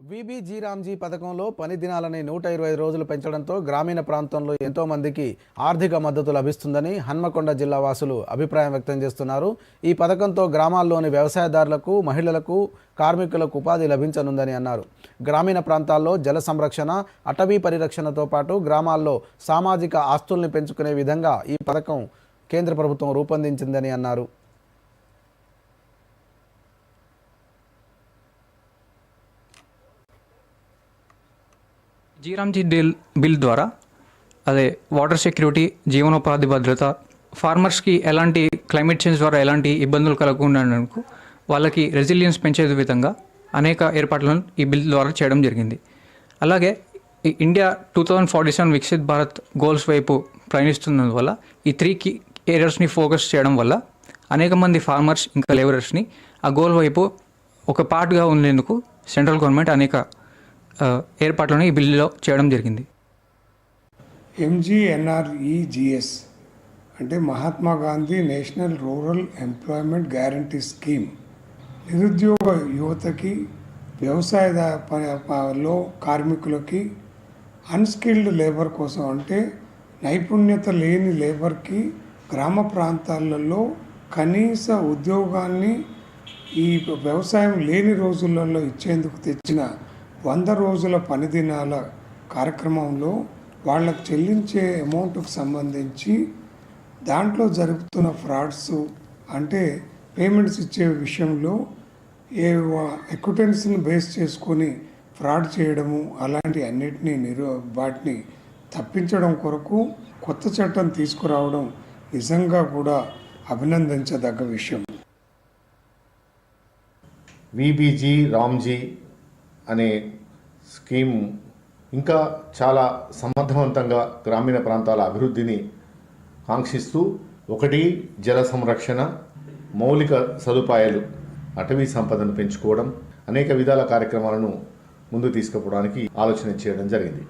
VBG RAM G పథకంలో పని దినాలని నూట ఇరవై రోజులు పెంచడంతో గ్రామీణ ప్రాంతంలో ఎంతో మందికి ఆర్థిక మద్దతు లభిస్తుందని హన్మకొండ జిల్లా వాసులు అభిప్రాయం వ్యక్తం చేస్తున్నారు. ఈ పథకంతో గ్రామాల్లోని వ్యవసాయదారులకు మహిళలకు కార్మికులకు ఉపాధి లభించనుందని అన్నారు. గ్రామీణ ప్రాంతాల్లో జల సంరక్షణ అటవీ పరిరక్షణతో పాటు గ్రామాల్లో సామాజిక ఆస్తుల్ని పెంచుకునే విధంగా ఈ పథకం కేంద్ర ప్రభుత్వం రూపొందించిందని అన్నారు. జీరామ్జీ డీల్ బిల్ ద్వారా అదే వాటర్ సెక్యూరిటీ జీవనోపాధి భద్రత ఫార్మర్స్కి ఎలాంటి క్లైమేట్ చేంజ్ ద్వారా ఎలాంటి ఇబ్బందులు కలగకుండా వాళ్ళకి రెసిలియన్స్ పెంచే విధంగా అనేక ఏర్పాట్లను ఈ బిల్ ద్వారా చేయడం జరిగింది. అలాగే ఈ India two thousand forty seven Viksit Bharat goals వైపు ప్రయాణిస్తున్నందువల్ల ఈ త్రీ కీ ఏరియాస్ని ఫోకస్ చేయడం వల్ల అనేక మంది ఫార్మర్స్ ఇంకా లేబరర్స్ని ఆ గోల్ వైపు ఒక పార్ట్గా ఉండేందుకు సెంట్రల్ గవర్నమెంట్ అనేక ఏర్పాట్లను ఈ బిల్లులో చేయడం జరిగింది. ఎంజీఎన్ఆర్ఈజిఎస్ అంటే Mahatma Gandhi national rural employment guarantee scheme. నిరుద్యోగ యువతకి వ్యవసాయ దా- కార్మికులకి అన్స్కిల్డ్ లేబర్ కోసం అంటే నైపుణ్యత లేని లేబర్కి గ్రామ ప్రాంతాలలో కనీస ఉద్యోగాన్ని ఈ వ్యవసాయం లేని రోజులలో ఇచ్చేందుకు తెచ్చిన వంద రోజుల పని దినాల కార్యక్రమంలో వాళ్ళకు చెల్లించే అమౌంట్కు సంబంధించి దాంట్లో జరుగుతున్న ఫ్రాడ్స్ అంటే పేమెంట్స్ ఇచ్చే విషయంలో ఏ ఎక్విటెన్స్ని బేస్ చేసుకొని ఫ్రాడ్ చేయడము అలాంటి అన్నిటినీ నిరో వాటిని తప్పించడం కొరకు కొత్త చట్టం తీసుకురావడం నిజంగా కూడా అభినందించదగ్గ విషయం. విబీజీ రామ్జీ అనే స్కీమ్ ఇంకా చాలా సమర్థవంతంగా గ్రామీణ ప్రాంతాల అభివృద్ధిని కాంక్షిస్తూ ఒకటి జల సంరక్షణ మౌలిక సదుపాయాలు అటవీ సంపదను పెంచుకోవడం అనేక విధాల కార్యక్రమాలను ముందు తీసుకుపోవడానికి ఆలోచన చేయడం జరిగింది.